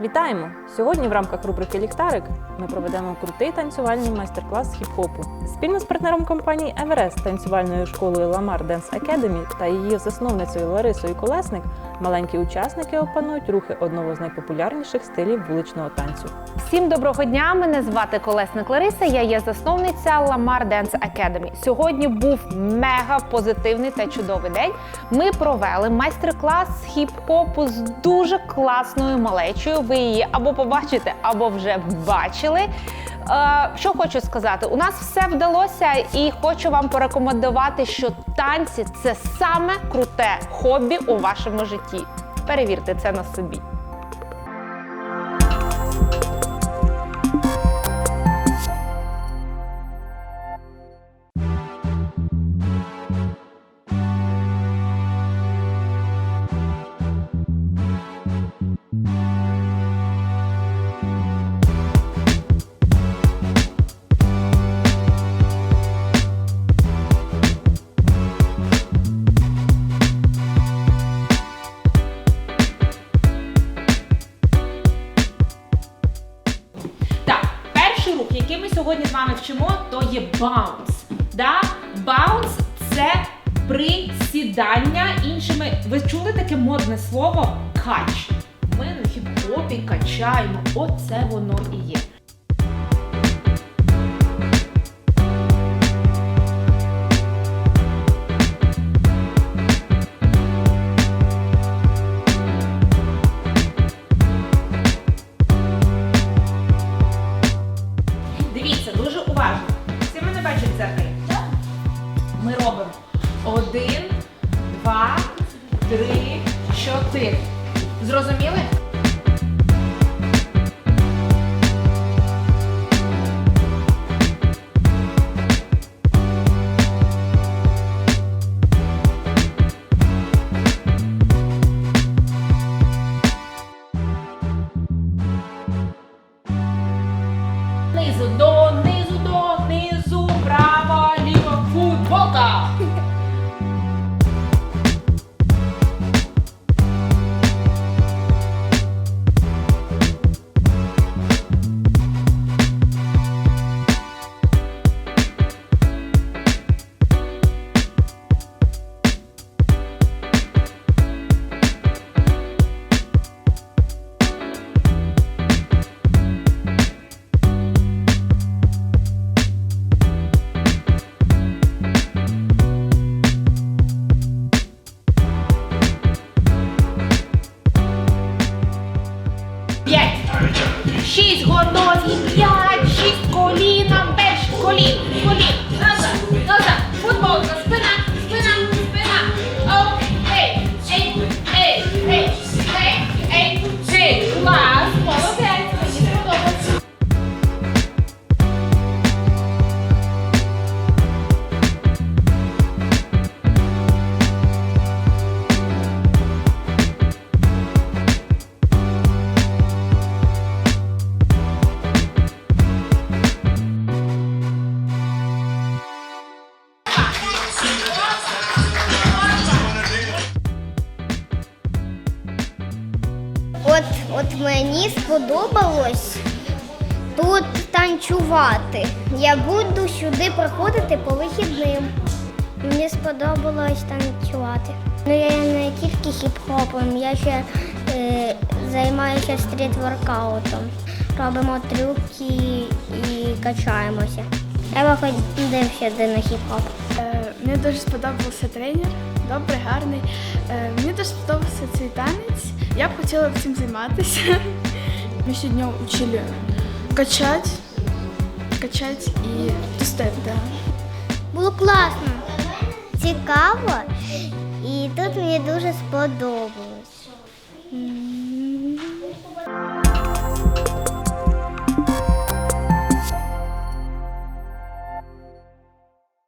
Вітаємо! Сьогодні в рамках рубрики Ліхтарик ми проведемо крутий танцювальний майстер-клас хіп-хопу. Спільно з партнером компанії Еверест, танцювальною школою Lamar Dance Academy та її засновницею Ларисою Колесник маленькі учасники опанують рухи одного з найпопулярніших стилів вуличного танцю. Всім доброго дня! Мене звати Колесник Лариса. Я є засновниця Lamar Dance Academy. Сьогодні був мега позитивний та чудовий день. Ми провели майстер-клас з хіп-хопу з дуже класною малечою. Ви її або побачите, або вже бачили. Е, що хочу сказати, у нас все вдалося, і хочу вам порекомендувати, що танці це саме круте хобі у вашому житті. Перевірте це на собі. Перший рух, який ми сьогодні з вами вчимо, то є баунс. Да? Баунс це присідання. Іншими, ви чули таке модне слово кач. Ми на хіп-хопі качаємо. Оце воно і є. Ми робимо один, два, три, чотири. Зрозуміли? Yeah. От, мені сподобалось тут танцювати. Я буду сюди приходити по вихідним. Мені сподобалось танцювати. Ну я не тільки хіп-хопом, я ще е, займаюся стріт-воркаутом. Робимо трюки і качаємося. Я би ходив сюди на хіп-хоп. Е, Мені дуже сподобався тренер, добрий, гарний. Е, Мені дуже сподобався цей танець. Я б хотіла цим займатися. Ми сьогодні вчили качати, качати і тустеп, да. Було класно, цікаво, і тут мені дуже сподобалось.